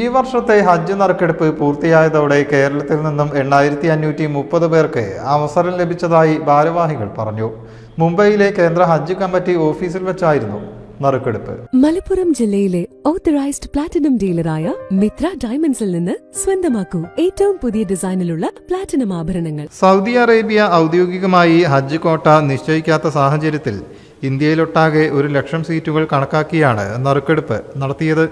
ഈ വർഷത്തെ ഹജ്ജ് നറുക്കെടുപ്പ് പൂർത്തിയായതോടെ കേരളത്തിൽ നിന്നും എണ്ണായിരത്തി അഞ്ഞൂറ്റി മുപ്പത് പേർക്ക് അവസരം ലഭിച്ചതായി ഭാരവാഹികൾ പറഞ്ഞു. മുംബൈയിലെ കേന്ദ്ര ഹജ്ജ് കമ്മിറ്റി ഓഫീസിൽ വെച്ചായിരുന്നു നറുക്കെടുപ്പ്. മലപ്പുറം ജില്ലയിലെ ഓത്തറൈസ്ഡ് പ്ലാറ്റിനം ഡീലറായ മിത്ര ഡയമണ്ട്സിൽ നിന്ന് സ്വന്തമാക്കൂ. ഏറ്റവും പുതിയ ഡിസൈനിലുള്ള പ്ലാറ്റിനം ആഭരണങ്ങൾ. സൗദി അറേബ്യ ഔദ്യോഗികമായി ഹജ്ജ് കോട്ട നിശ്ചയിക്കാത്ത സാഹചര്യത്തിൽ ഇന്ത്യയിലൊട്ടാകെ ഒരു ലക്ഷം സീറ്റുകൾ കണക്കാക്കിയാണ് നറുക്കെടുപ്പ് നടത്തിയത്.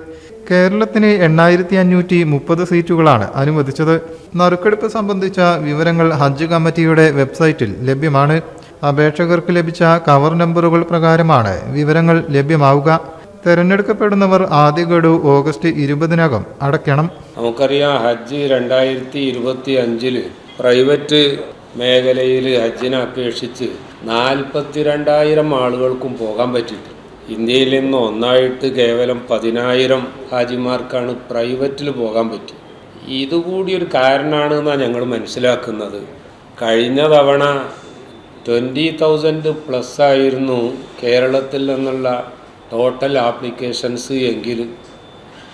കേരളത്തിന് എണ്ണായിരത്തി അഞ്ഞൂറ്റി മുപ്പത് സീറ്റുകളാണ് അനുവദിച്ചത്. നറുക്കെടുപ്പ് സംബന്ധിച്ച വിവരങ്ങൾ ഹജ്ജ് കമ്മിറ്റിയുടെ വെബ്സൈറ്റിൽ ലഭ്യമാണ്. അപേക്ഷകർക്ക് ലഭിച്ച കവർ നമ്പറുകൾ പ്രകാരമാണ് വിവരങ്ങൾ ലഭ്യമാവുക. തെരഞ്ഞെടുക്കപ്പെടുന്നവർ ആദ്യ ഗഡു ഓഗസ്റ്റ് ഇരുപതിനകം അടയ്ക്കണം. നമുക്കറിയാം ഹജ്ജ് രണ്ടായിരത്തി ഇരുപത്തി അഞ്ചിൽ പ്രൈവറ്റ് മേഖലയിൽ ഹജ്ജിനെ അപേക്ഷിച്ച് നാൽപ്പത്തിരണ്ടായിരം ആളുകൾക്കും പോകാൻ പറ്റിയിട്ടുണ്ട്. ഇന്ത്യയിൽ നിന്ന് ഒന്നായിട്ട് കേവലം പതിനായിരം ഹാജിമാർക്കാണ് പ്രൈവറ്റിൽ പോകാൻ പറ്റി. ഇതുകൂടി ഒരു കാരണമാണ് എന്നാണ് ഞങ്ങൾ മനസ്സിലാക്കുന്നത്. കഴിഞ്ഞ തവണ ട്വന്റി തൗസൻഡ് പ്ലസ് ആയിരുന്നു കേരളത്തിൽ നിന്നുള്ള ടോട്ടൽ ആപ്ലിക്കേഷൻസ് എങ്കിൽ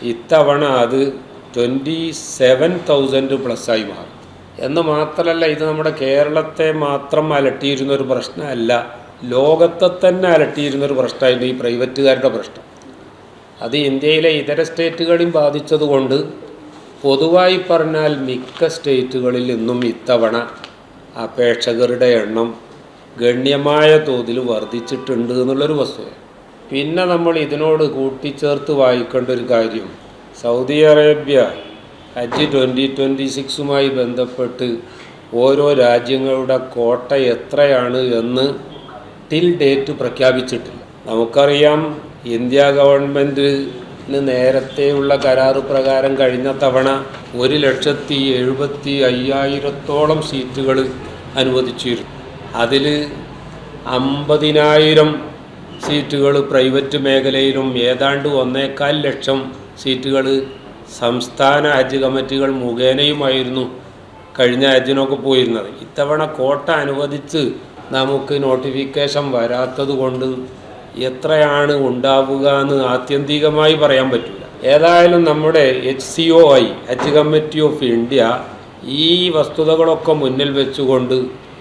ഇത്തവണ അത് ട്വന്റി സെവൻ തൗസൻഡ് പ്ലസ് ആയി മാറി. എന്ന് മാത്രമല്ല ഇത് നമ്മുടെ കേരളത്തെ മാത്രം അലട്ടിയിരുന്ന ഒരു പ്രശ്നമല്ല. ലോകത്തെ തന്നെ അലട്ടിയിരുന്നൊരു പ്രശ്നമായിരുന്നു ഈ പ്രൈവറ്റുകാരുടെ പ്രശ്നം. അത് ഇന്ത്യയിലെ ഇതര സ്റ്റേറ്റുകളെയും ബാധിച്ചതുകൊണ്ട് പൊതുവായി പറഞ്ഞാൽ മിക്ക സ്റ്റേറ്റുകളിൽ നിന്നും ഇത്തവണ അപേക്ഷകരുടെ എണ്ണം ഗണ്യമായ തോതിൽ വർദ്ധിച്ചിട്ടുണ്ട് എന്നുള്ളൊരു വസ്തുത. പിന്നെ നമ്മൾ ഇതിനോട് കൂട്ടിച്ചേർത്ത് വായിക്കേണ്ട ഒരു കാര്യം സൗദി അറേബ്യ ഹജ്ജ് ട്വന്റി ട്വന്റി സിക്സുമായി ബന്ധപ്പെട്ട് ഓരോ രാജ്യങ്ങളുടെ കോട്ട എത്രയാണ് എന്ന് ടിൽ ഡേറ്റ് പ്രഖ്യാപിച്ചിട്ടില്ല. നമുക്കറിയാം ഇന്ത്യ ഗവൺമെന്റിന് നേരത്തെയുള്ള കരാറ് പ്രകാരം കഴിഞ്ഞ തവണ ഒരു ലക്ഷത്തി എഴുപത്തി അയ്യായിരത്തോളം സീറ്റുകൾ അനുവദിച്ചിരുന്നു. അതിൽ അമ്പതിനായിരം സീറ്റുകൾ പ്രൈവറ്റ് മേഖലയിലും ഏതാണ്ട് ഒന്നേകാൽ ലക്ഷം സീറ്റുകൾ സംസ്ഥാന ഹജ്ജ് കമ്മിറ്റികൾ മുഖേനയുമായിരുന്നു കഴിഞ്ഞ ഹജ്ജിനൊക്കെ പോയിരുന്നത്. ഇത്തവണ കോട്ട അനുവദിച്ച് നമുക്ക് നോട്ടിഫിക്കേഷൻ വരാത്തത് കൊണ്ട് എത്രയാണ് ഉണ്ടാവുക എന്ന് ആത്യന്തികമായി പറയാൻ പറ്റില്ല ഏതായാലും നമ്മുടെ H C O I Hajj committee of India ഈ വസ്തുതകളൊക്കെ മുന്നിൽ വെച്ചുകൊണ്ട്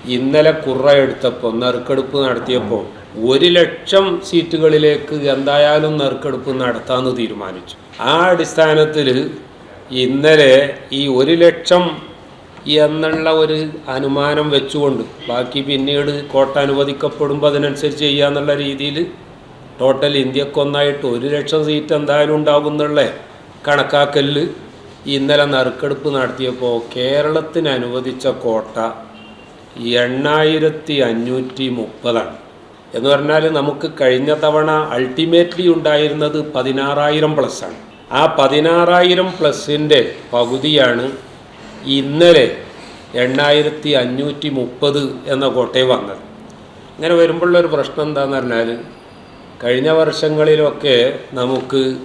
ഇന്നലെ കുറ എടുത്തപ്പോൾ നറുക്കെടുപ്പ് നടത്തിയപ്പോൾ ഒരു ലക്ഷം സീറ്റുകളിലേക്ക് എന്തായാലും നറുക്കെടുപ്പ് നടത്താമെന്ന് തീരുമാനിച്ചു. ആ അടിസ്ഥാനത്തിൽ ഇന്നലെ ഈ ഒരു ലക്ഷം എന്നുള്ള ഒരു അനുമാനം വെച്ചുകൊണ്ട് ബാക്കി പിന്നീട് കോട്ട അനുവദിക്കപ്പെടുമ്പോൾ അതിനനുസരിച്ച് ചെയ്യാന്നുള്ള രീതിയിൽ ടോട്ടൽ ഇന്ത്യക്കൊന്നായിട്ട് ഒരു ലക്ഷം സീറ്റ് എന്തായാലും ഉണ്ടാകും എന്നുള്ള കണക്കാക്കലിൽ ഇന്നലെ നറുക്കെടുപ്പ് നടത്തിയപ്പോൾ കേരളത്തിന് അനുവദിച്ച കോട്ട എണ്ണായിരത്തി അഞ്ഞൂറ്റി മുപ്പതാണ്. എന്ന് പറഞ്ഞാൽ നമുക്ക് കഴിഞ്ഞ തവണ അൾട്ടിമേറ്റ്ലി ഉണ്ടായിരുന്നത് പതിനാറായിരം ആണ്. ആ പതിനാറായിരം പ്ലസിന്റെ പകുതിയാണ് ഇന്നലെ എണ്ണായിരത്തി അഞ്ഞൂറ്റി മുപ്പത് എന്ന കോട്ടയം വന്നത്. ഇങ്ങനെ വരുമ്പോഴുള്ളൊരു പ്രശ്നം എന്താണെന്ന് പറഞ്ഞാൽ കഴിഞ്ഞ വർഷങ്ങളിലൊക്കെ നമുക്ക്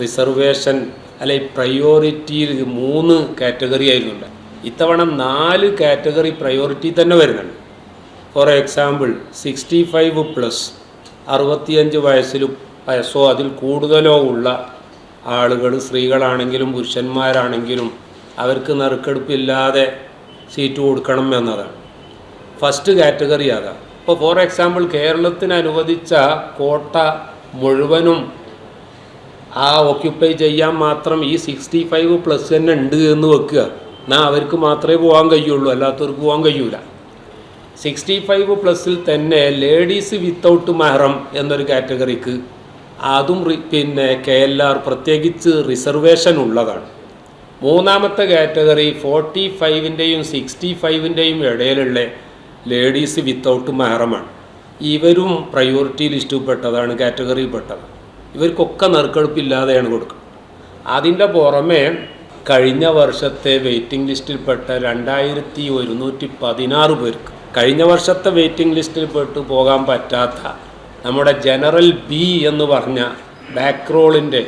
റിസർവേഷൻ അല്ലെ പ്രയോറിറ്റിയിൽ മൂന്ന് കാറ്റഗറി ആയിരുന്നുണ്ട്. ഇത്തവണ നാല് കാറ്റഗറി പ്രയോറിറ്റി തന്നെ വരുന്നുണ്ട്. For example sixty five plus അറുപത്തിയഞ്ച് വയസ്സിലും വയസ്സോ അതിൽ കൂടുതലോ ഉള്ള ആളുകൾ സ്ത്രീകളാണെങ്കിലും പുരുഷന്മാരാണെങ്കിലും അവർക്ക് നറുക്കെടുപ്പില്ലാതെ സീറ്റ് കൊടുക്കണം എന്നതാണ്. ഫസ്റ്റ് കാറ്റഗറി അതാണ് ഇപ്പോൾ ഫോർ എക്സാമ്പിൾ കേരളത്തിന് അനുവദിച്ച കോട്ട മുഴുവനും ആ ഓക്യുപ്പൈ ചെയ്യാൻ മാത്രം ഈ സിക്സ്റ്റി ഫൈവ് പ്ലസ് തന്നെ ഉണ്ട് എന്ന് വെക്കുക. എന്നാൽ അവർക്ക് മാത്രമേ പോകാൻ കഴിയുള്ളൂ അല്ലാത്തവർക്ക് പോകാൻ കഴിയൂല. സിക്സ്റ്റി ഫൈവ് പ്ലസ്സിൽ തന്നെ ലേഡീസ് വിത്തൗട്ട് മഹറം എന്നൊരു കാറ്റഗറിക്ക് അതും പിന്നെ കെ എൽ ആർ പ്രത്യേകിച്ച് റിസർവേഷൻ ഉള്ളതാണ്. മൂന്നാമത്തെ കാറ്റഗറി ഫോർട്ടി ഫൈവിന്റെയും സിക്സ്റ്റി ഫൈവിന്റെയും ഇടയിലുള്ള ലേഡീസ് വിത്തൗട്ട് മഹറമാണ് ഇവരും പ്രയോറിറ്റി ലിസ്റ്റിൽ പെട്ടതാണ് കാറ്റഗറിയിൽ പെട്ടത് ഇവർക്കൊക്കെ നറുക്കെടുപ്പില്ലാതെയാണ് കൊടുക്കുക അതിന്റെ പുറമെ കഴിഞ്ഞ വർഷത്തെ വെയിറ്റിംഗ് ലിസ്റ്റിൽപ്പെട്ട രണ്ടായിരത്തി ഒരുന്നൂറ്റി പതിനാറ് പേർക്ക് കഴിഞ്ഞ വർഷത്തെ വെയിറ്റിംഗ് ലിസ്റ്റിൽ പെട്ട് പോകാൻ പറ്റാത്ത നമ്മുടെ ജനറൽ ബി എന്ന് പറഞ്ഞ ബാക്ക് റോളിന്റെ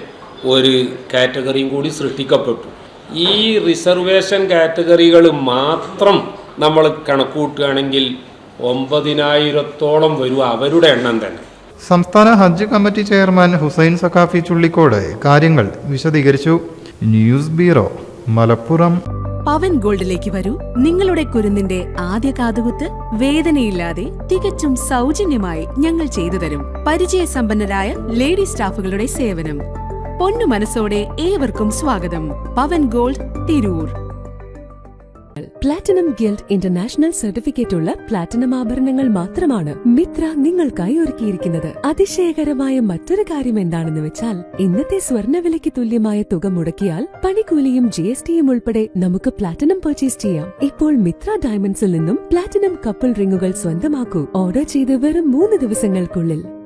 ഒരു കാറ്റഗറിയും കൂടി സൃഷ്ടിക്കപ്പെട്ടു. ഈ റിസർവേഷൻ കാറ്റഗറികൾ മാത്രം നമ്മൾ കണക്കൂട്ടുകയാണെങ്കിൽ ഒമ്പതിനായിരത്തോളം വരും അവരുടെ എണ്ണം തന്നെ. സംസ്ഥാന ഹജ്ജ് കമ്മിറ്റി ചെയർമാൻ ഹുസൈൻ സഖാഫി ചുള്ളിക്കോട് കാര്യങ്ങൾ വിശദീകരിച്ചു. News bureau Malappuram. പവൻ ഗോൾഡിലേക്ക് വരൂ. നിങ്ങളുടെ കുരുന്നിന്റെ ആദ്യ കാതുകുത്ത് വേദനയില്ലാതെ തികച്ചും സൗജന്യമായി ഞങ്ങൾ ചെയ്തു തരും. പരിചയസമ്പന്നരായ ലേഡി സ്റ്റാഫുകളുടെ സേവനം. പൊന്നു മനസ്സോടെ ഏവർക്കും സ്വാഗതം. Pavan gold Tirur. Platinum guild international certificate ഉള്ള പ്ലാറ്റിനം ആഭരണങ്ങൾ മാത്രമാണ് മിത്ര നിങ്ങൾക്കായി ഒരുക്കിയിരിക്കുന്നത്. അതിശയകരമായ മറ്റൊരു കാര്യം എന്താണെന്ന് വെച്ചാൽ ഇന്നത്തെ സ്വർണവിലയ്ക്ക് തുല്യമായ തുക മുടക്കിയാൽ പണിക്കൂലിയും ജി എസ് ടിയും ഉൾപ്പെടെ നമുക്ക് പ്ലാറ്റിനം പർച്ചേസ് ചെയ്യാം. ഇപ്പോൾ മിത്ര ഡയമണ്ട്സിൽ നിന്നും പ്ലാറ്റിനം കപ്പിൾ റിങ്ങുകൾ സ്വന്തമാക്കൂ. ഓർഡർ ചെയ്ത് വെറും മൂന്ന് ദിവസങ്ങൾക്കുള്ളിൽ.